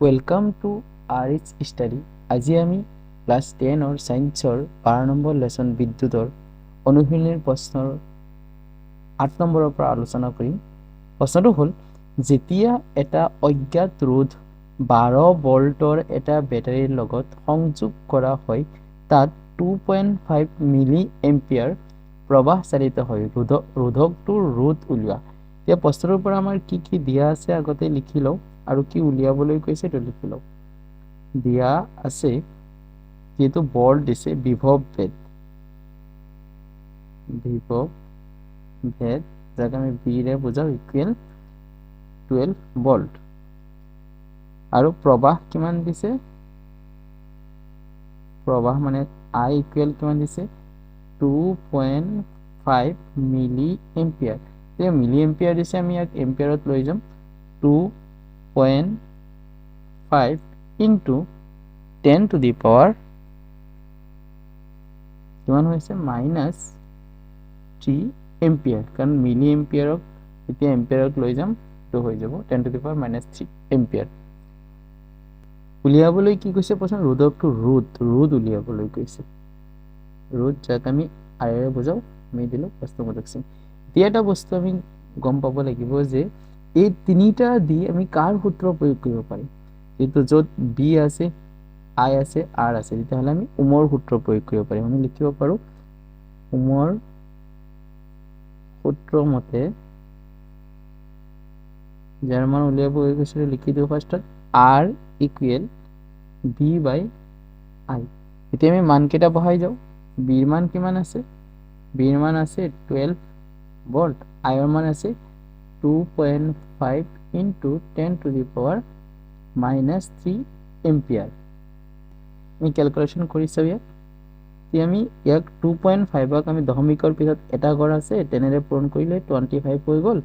Welcome to R it's study আজি আমি class টেনৰ ছায়েন্সৰ বাৰ নম্বৰ লেচন বিদ্যুতৰ অনুশীলনীৰ প্ৰশ্নৰ আঠ নম্বৰৰ পৰা আলোচনা কৰিম। প্ৰশ্নটো হ'ল, যেতিয়া এটা অজ্ঞাত ৰোধ বাৰ ভল্টৰ এটা বেটাৰীৰ লগত সংযোগ কৰা হয়, তাত টু পইণ্ট ফাইভ মিলি এম্পিয়াৰ প্ৰবাহ চালিত হয়, ৰোধ ৰোধকটোৰ ৰোধ উলিওৱা। এতিয়া প্ৰশ্নটোৰ পৰা আমাৰ কি কি দিয়া আছে, আগতে লিখি লওঁ। আৰু কি উলিয়াবলৈ কৈছে এইটো লিখি লওক। দিয়া আছে, যিহেতু বল দিছে, বিভৱ ভেদ। বিভৱ ভেদ, যাক আমি বিৰে বুজাওঁ ইকুৱেল টুৱেল্ভ বল্ট আৰু প্ৰবাহ কিমান দিছে? প্ৰবাহ মানে আই ইকুৱেল কিমান দিছে? Two point five milli ampere এতিয়া মিলি এম্পিয়াৰ দিছে, আমি ইয়াক এম্পিয়াৰত লৈ যাম। Two point five into ten to the power কিমান হৈছে? মাইনাছ থ্ৰী এম্পিয়াৰ কাৰণ মিলি এম্পিয়াৰক এতিয়া এম্পিয়াৰক লৈ যাম এইটো হৈ যাব। Ten to the power minus three ampere উলিয়াবলৈ কি কৈছে প্ৰথম ৰোধকটো ৰোধ। ৰোধ উলিয়াবলৈ কৈছে। ৰোধ যাক আমি আৰেৰে বুজাওঁ, আমি দিলোঁ প্ৰশ্নবোধক চিন এতিয়া এটা বস্তু আমি গম পাব লাগিব যে এই তিনিটা দি আমি কাৰ সূত্ৰ প্ৰয়োগ কৰিব পাৰিম যিটো য'ত বি আছে আই আছে আৰ আছে তেতিয়াহ'লে আমি উমৰ সূত্ৰ প্ৰয়োগ কৰিব পাৰিম আমি লিখিব পাৰোঁ উমৰ সূত্ৰ মতে যাৰ উলিয়াব গৈছিলোঁ লিখি দিওঁ ফাৰ্ষ্টত R equal B by I এতিয়া আমি মানকেইটা বহাই যাওঁ। বিৰ মান কিমান আছে? বিৰ মান আছে টুৱেল্ভ ভল্ট আইৰ মান আছে two point five into ten to the three ampere আমি কেলকুলেশ্যন কৰি চাওঁ ইয়াক এতিয়া আমি ইয়াক টু পইণ্ট ফাইভক আমি দশমিকৰ পিছত এটা ঘৰ আছে টেনেৰে পূৰণ কৰিলে টুৱেণ্টি ফাইভ হৈ গ'ল।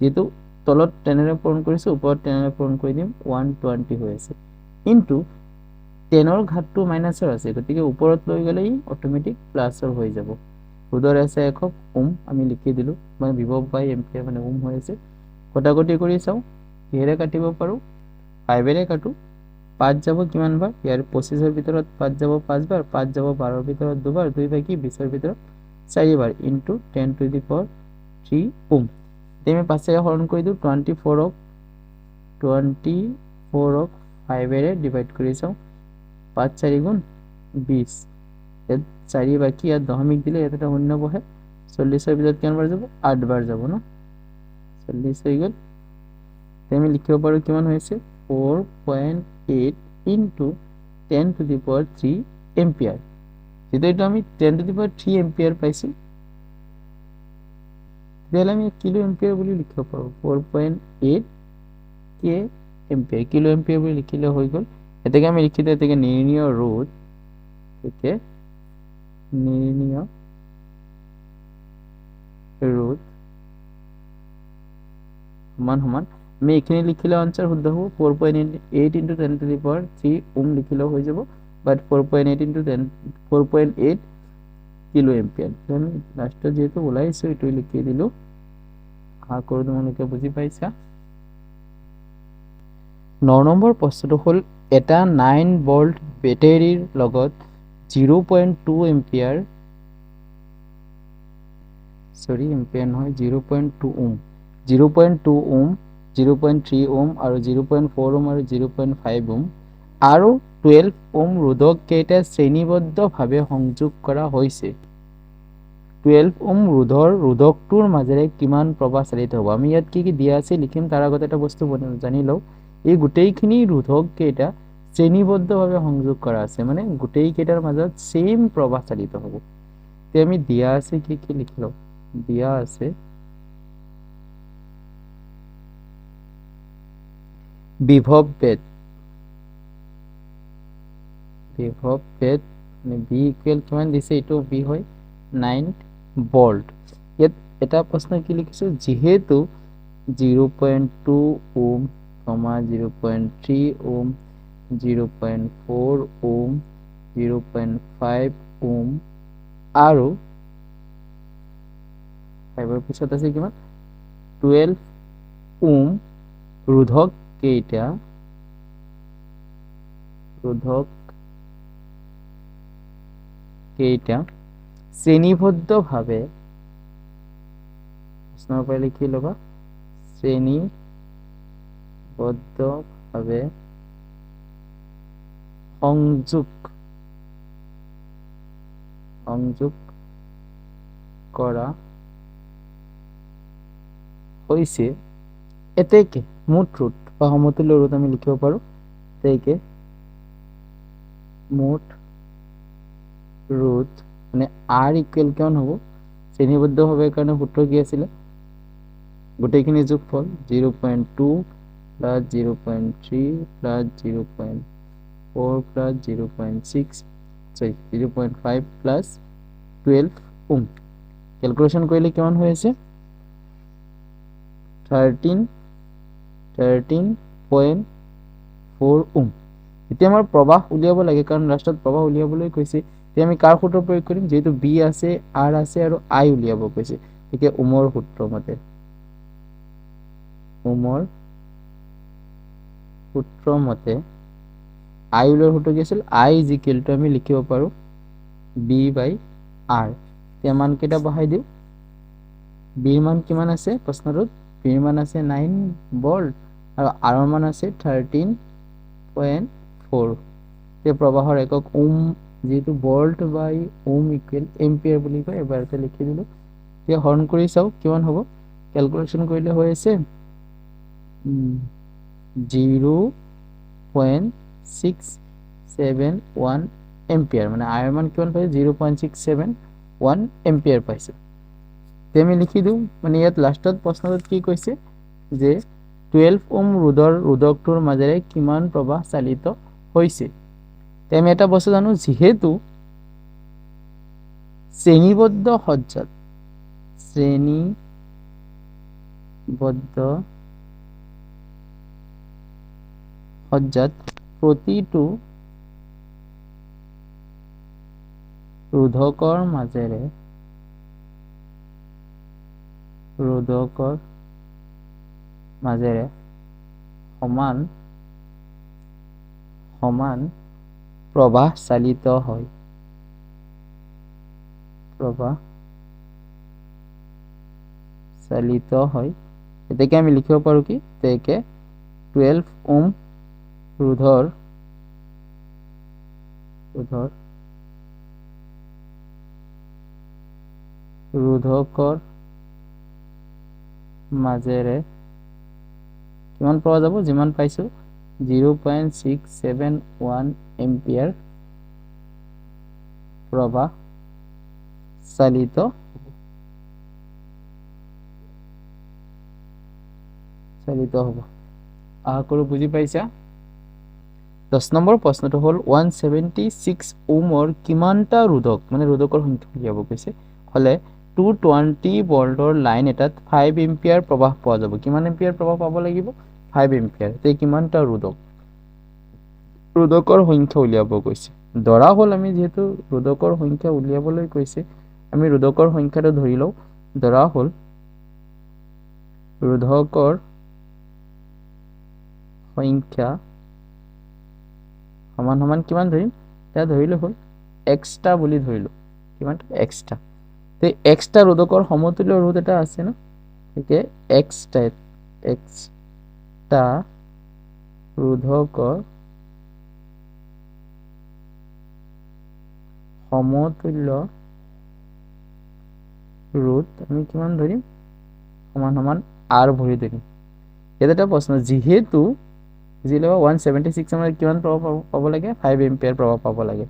যিহেতু তলত টেনেৰে পূৰণ কৰিছোঁ, ওপৰত টেনেৰে পূৰণ কৰি দিম ওৱান টুৱেণ্টি হৈ আছে। ইণ্টু টেনৰ ঘাটটো মাইনাছৰ আছে, গতিকে ওপৰত লৈ গ'লে ই অট'মেটিক প্লাছৰ হৈ যাব। সুদৰ আছে একক ওম আমি লিখি দিলোঁ। মানে বিভৱ বাই এম্পিয়াৰ মানে ওম হৈ আছে। কটাকটি কৰি চাওঁ, কিহেৰে কাটিব পাৰোঁ? ফাইভেৰে কাটোঁ। পাঁচ যাব কিমান বাৰ? ইয়াৰ পঁচিছৰ ভিতৰত পাঁচ যাব পাঁচবাৰ পাঁচ যাব বাৰৰ ভিতৰত দুবাৰ, দুই বাকী বিছৰ ভিতৰত চাৰিবাৰ into ten to the power three ohm এতিয়া আমি পাঁচেৰে হৰণ কৰি দিওঁ টুৱেণ্টি ফ'ৰক টুৱেণ্টি ফ'ৰক ফাইভেৰে ডিভাইড কৰি চাওঁ। পাঁচ চাৰি গুণ বিছ। চাৰি বাকী ইয়াত দশমিক দিলে এটা শূন্য বহে। চল্লিছৰ ভিতৰত কিমানবাৰ যাব? আঠবাৰ যাব, ন? চল্লিছ হৈ গ'ল। আমি লিখিব পাৰোঁ কিমান হৈছে four point eight into ten to the power three ampere যিহেতু এইটো আমি ten to the power three ampere পাইছোঁ তেতিয়াহ'লে আমি কিলো এম্পিয়াৰ বুলি লিখিব পাৰোঁ four point eight K ampere kilo ampere বুলি লিখিলে হৈ গ'ল। এতেকে আমি লিখি দিওঁ এতেকে নিৰ্ণীয় ৰোধ এতে নিৰ্ণীয় ৰোধ সমান সমান। আমি এইখিনি লিখিলে আনচাৰ শুদ্ধ হ'ব। Four point eight into ten to the power three ohm লিখিলেও হৈ যাব। But four point eight into ten four point eight kilo ampere আমি লাষ্টত যিহেতু ওলাইছোঁ এইটো লিখি দিলোঁ। আশা কৰোঁ তোমালোকে বুজি পাইছা। ন নম্বৰ প্ৰশ্নটো হ'ল, এটা নাইন ভল্ট বেটেৰীৰ লগত zero' point two ampere sorry ampere নহয় zero' point two ohm. Zero' point two ohm zero' point three ohm আৰু জিৰ' পইণ্ট ফ'ৰ ওম আৰু জিৰ' পইণ্ট ফাইভ ওম। আৰু টুৱেল্ভ ওম ৰোধককেইটা শ্ৰেণীবদ্ধভাৱে সংযোগ কৰা হৈছে। টুৱেল্ভ ওম ৰোধৰ ৰোধকটোৰ মাজেৰে কিমান প্ৰবাহ চালিত হ'ব? আমি ইয়াত কি কি দিয়া আছে লিখিম, তাৰ আগতে এটা বস্তু জানি লওঁ। এই গোটেইখিনি ৰোধককেইটা শ্ৰেণীবদ্ধভাৱে সংযোগ কৰা আছে মানে গোটেইকেইটাৰ মাজত ছেইম প্ৰবাহ চালিত হ'ব। এতিয়া আমি দিয়া আছে কি কি লিখি লওঁ দিয়া আছে বিভৱ ভেদ। বিভৱ বেদ মানে বি ইকুৱেল কিমান দিছে, এইটো বি হয় নাইন ভল্ট ইয়াত এটা প্ৰশ্ন কি লিখিছোঁ, যিহেতু zero' point two ohm comma zero' point three ohm zero' point four ohm zero' point five ohm আৰু ফাইভৰ পিছত আছে কিমান? ওম ৰোধক কেইটা রোধক কেইটা শ্রেণীবদ্ধভাৱে প্ৰশ্নৰ পৰা লিখি? ল'বা শ্ৰেণীবদ্ধভাৱে সংযোগ সংযোগ কৰা হৈছে এতেকে মুঠ ৰোধ বা সমতুল্য ৰোধ আমি লিখিব পাৰোঁ এতেকে মুঠ ৰোধ মানে আৰ ইকুৱেল কিমান হ'ব? শ্ৰেণীবদ্ধভাৱে কাৰণে সূত্ৰ কি আছিলে গোটেইখিনি যোগফল zero' point two plus zero' point three plus zero' point four plus zero' point six sorry zero' point five plus twelve ohm calculation কৰিলে কিমান হৈ আছে thirteen thirteen point four ohm এতিয়া আমাৰ প্ৰবাহ উলিয়াব লাগে, কাৰণ লাষ্টত প্ৰবাহ উলিয়াবলৈ কৈছে। এতিয়া আমি কাৰ সূত্ৰ প্ৰয়োগ কৰিম? যিহেতু বি আছে আৰ আছে আৰু আই উলিয়াব কৈছে। গতিকে ওমৰ সূত্ৰ মতে। ওমৰ সূত্ৰ মতে আই উলিওৱাৰ সূত্ৰ কি আছিল আই ইজিকেলটো আমি লিখিব পাৰোঁ। বি বাই আৰ এতিয়া মানকেইটা বহাই দিওঁ? বিৰ মান কিমান আছে? প্ৰশ্নটোত। বিৰ মান আছে নাইন ভল্ট আৰু আৰৰ মান আছে থাৰ্টিন পইণ্ট ফ'ৰ এতিয়া প্ৰবাহৰ একক ওম, যিহেতু volt by ohm equal ampere বুলি কয় এবাৰতে লিখি দিলোঁ। এতিয়া হৰণ কৰি চাওঁ, কিমান হ'ব? কেলকুলেশ্যন কৰিলে হৈ আছে zero' point six seven one ampere মানে আয়ৰ মান কিমান পাইছে? Zero' point six seven one ampere পাইছে। আমি লিখি দিওঁ মানে ইয়াত লাষ্টত প্ৰশ্নটোত কি কৈছে যে টুৱেলভ ওম ৰোধৰ ৰোধকটোৰ মাজেৰে কিমান প্ৰবাহ চালিত হৈছে? আমি এটা বস্তু জানো, যিহেতু শ্ৰেণীবদ্ধ সজ্জাত শ্ৰেণীবদ্ধ সজ্জাত প্ৰতিটো ৰোধকৰ মাজেৰে ৰোধকৰ মাজেৰে সমান সমান প্ৰবাহ চালিত হয়। প্ৰবাহ চালিত হয়। এতেকে আমি লিখিব পাৰোঁ কি? তেকে টুৱেলভ ওম ৰোধৰ ৰোধৰ ৰোধকৰ মাজেৰে কিমান পোৱা যাব? যিমান পাইছোঁ, zero' point six seven one ampere প্ৰবাহ চালিত চালিত হ'ব। আশা কৰোঁ বুজি পাইছা। দহ নম্বৰ প্ৰশ্নটো হ'ল ওৱান ছেভেণ্টি ছিক্স ওমৰ কিমানটা ৰোধক মানে ৰোধকৰ সংখ্যা উলিয়াব কৈছে? হ'লে টু টুৱেণ্টি ভল্টৰ লাইন এটাত ফাইভ এম্পিয়াৰ প্ৰবাহ পোৱা যাব। কিমান এম্পিয়াৰ প্ৰবাহ পাব লাগিব? ফাইভ এম্পিয়াৰ তে কিমানটা ৰোধক? ৰোধকৰ সংখ্যা উলিয়াব কৈছে। ধৰা হ'ল আমি যিহেতু ৰোধকৰ সংখ্যা উলিয়াবলৈ কৈছে, আমি ৰোধকৰ সংখ্যাটো ধৰি লওঁ। ধৰা হ'ল ৰোধকৰ সংখ্যা সমান সমান কিমান ধৰিম? এতিয়া ধৰিলোঁ হ'ল এক্সট্ৰা বুলি ধৰিলোঁ। কিমান? এক্সট্ৰা তো এক্সট্ৰা ৰোধকৰ সমতুল্য ৰোধ এটা আছে সমতুল্য ৰোধ আমি কিমান ধৰিম? সমান সমান আৰ ধৰিম। এটা প্ৰশ্ন, যিহেতু যি ল'ব ওৱান ছেভেণ্টি ছিক্স আমাৰ কিমান প্ৰভাৱ পাব লাগে? ফাইভ এম্পিয়াৰ প্ৰভাৱ পাব লাগে।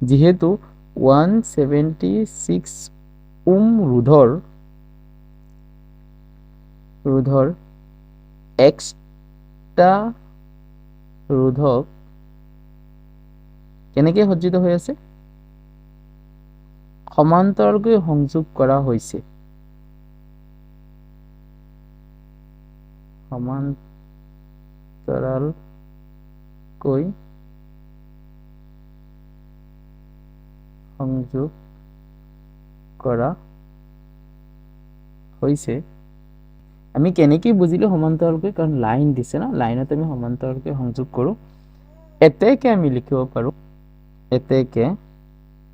যিহেতু ওৱান ছেভেণ্টি ছিক্স ওম ৰোধৰ ৰোধৰ এক্সট্ৰা ৰোধক কেনেকৈ সজ্জিত হৈ আছে? সমান্তৰালকৈ সংযোগ কৰা হৈছে। সমান্তৰালকৈ সংযোগ কৰা হৈছে আমি কেনেকৈ বুজিলোঁ সমান্তৰালকৈ কাৰণ লাইন দিছে ন লাইনত আমি সমান্তৰালকৈ সংযোগ কৰোঁ। এতেকে আমি লিখিব পাৰোঁ। এতেকে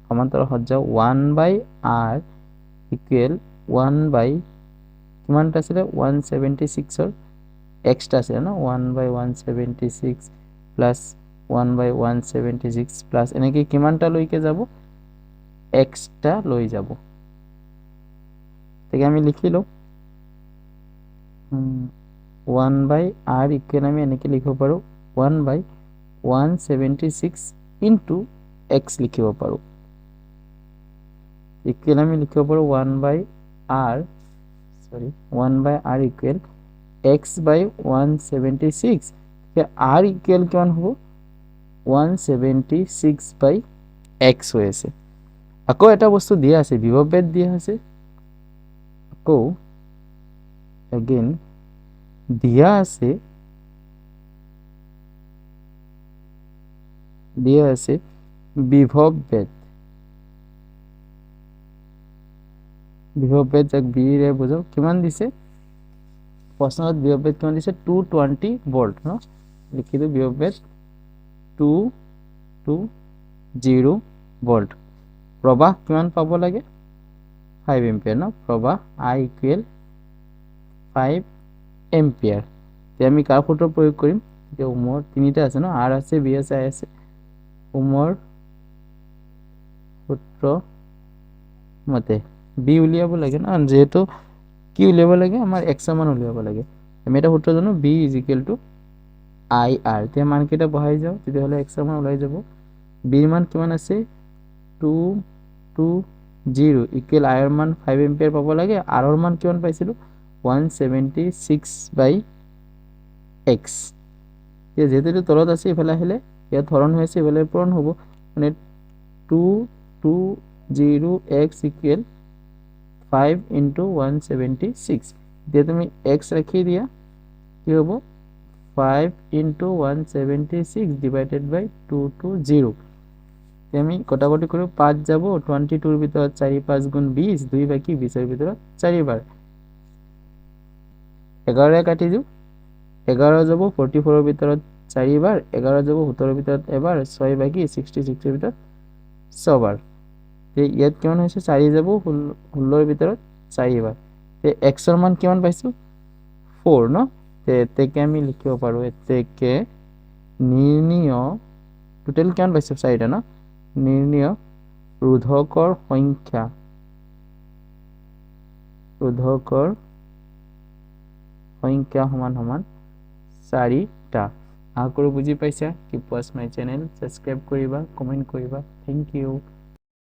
সমান্তৰাল সজ্জা one by R equal one by কিমানটা আছিলে? ওৱান ছেভেণ্টি ছিক্সৰ এক্সট্ৰা আছিলে ন one by one seventy six plus one by one seventy six plus এনেকৈ কিমানটালৈকে যাব? এক্সট্ৰা লৈ যাব। গতিকে আমি লিখি লওঁ। ওৱান বাই আৰ ইকুৱেল আমি এনেকৈ লিখিব পাৰোঁ। One by one seventy six into X লিখিব পাৰোঁ। ইকুৱেল আমি লিখিব পাৰোঁ one by R sorry one by R equal X by one seventy six এতিয়া আৰ ইকুৱেল কিমান হ'ব one seventy six by X হৈ আছে আকৌ এটা বস্তু দিয়া আছে বিভৱ বেদ দিয়া আছে আকৌ এগেইন দিয়া আছে দিয়া আছে বিভৱ বেদ বিভৱ বেদ যাক বিৰে বুজাও কিমান দিছে প্ৰশ্নত বিভৱ বেদ কিমান দিছে টু টুৱেণ্টি ভল্ট ন লিখি দিওঁ টু টু জিৰ' ভল্ট প্ৰবাহ কিমান পাব লাগে? ফাইভ এম্পিয়াৰ ন প্ৰবাহ আই ইকুৱেল ফাইভ এম্পিয়াৰ এতিয়া আমি কাৰ সূত্ৰ প্ৰয়োগ কৰিম। এতিয়া ওমৰ তিনিটা আছে ন আৰ আছে, বি আছে, আই আছে। ওমৰ সূত্ৰ মতে বি উলিয়াব লাগে ন যিহেতু কি উলিয়াব লাগে? আমাৰ এক্সৰ মান উলিয়াব লাগে। আমি এটা সূত্ৰ জানো B is two I R এতিয়া মানকেইটা বহাই যাওঁ, তেতিয়াহ'লে এক্সৰ মান ওলাই যাব। বিৰ মান কিমান আছে? টু টু জিৰ' ইকুৱেল আইৰ মান ফাইভ এম্পিয়াৰ পাব লাগে। আৰৰ মান কিমান পাইছিলোঁ? One seventy six by X এতিয়া যিহেতু এইটো তলত আছে ইফালে আহিলে, ইয়াত হৰণ হৈ আছে ইফালে পূৰণ হ'ব। মানে two two zero' X equal five into one seventy six এতিয়া তুমি এক্স ৰাখি দিয়া, কি হ'ব? Five into one seventy six divided by two two এতিয়া আমি কটাকটি কৰোঁ পাঁচ যাব টুৱেণ্টি টুৰ ভিতৰত চাৰি পাঁচ গুণ বিছ দুই বাকী বিছৰ ভিতৰত চাৰিবাৰ এঘাৰৰে কাটি দিওঁ। এঘাৰ যাব ফৰ্টি ফ'ৰৰ ভিতৰত চাৰিবাৰ এঘাৰ যাব সোতৰৰ ভিতৰত এবাৰ ছয় বাকী ছিক্সটি ছিক্সৰ ভিতৰত ছবাৰ তে ইয়াত কিমান হৈছে? চাৰি যাব ষোল্ল ষোল্লৰ ভিতৰত চাৰিবাৰ তে এক্সৰ মান কিমান পাইছোঁ? ফ'ৰ ন? তে এতেকে আমি লিখিব পাৰোঁ। এতেকে নিৰ্ণীয় টোটেল কিমান পাইছোঁ? চাৰিটা ন? নিৰ্ণীয় ৰোধকৰ সংখ্যা। ৰোধকৰ সংখ্যা সমান সমান চাৰিটা। আশা কৰোঁ বুজি পাইছা। Keep watch my channel subscribe কৰিবা কমেণ্ট কৰিবা। Thank you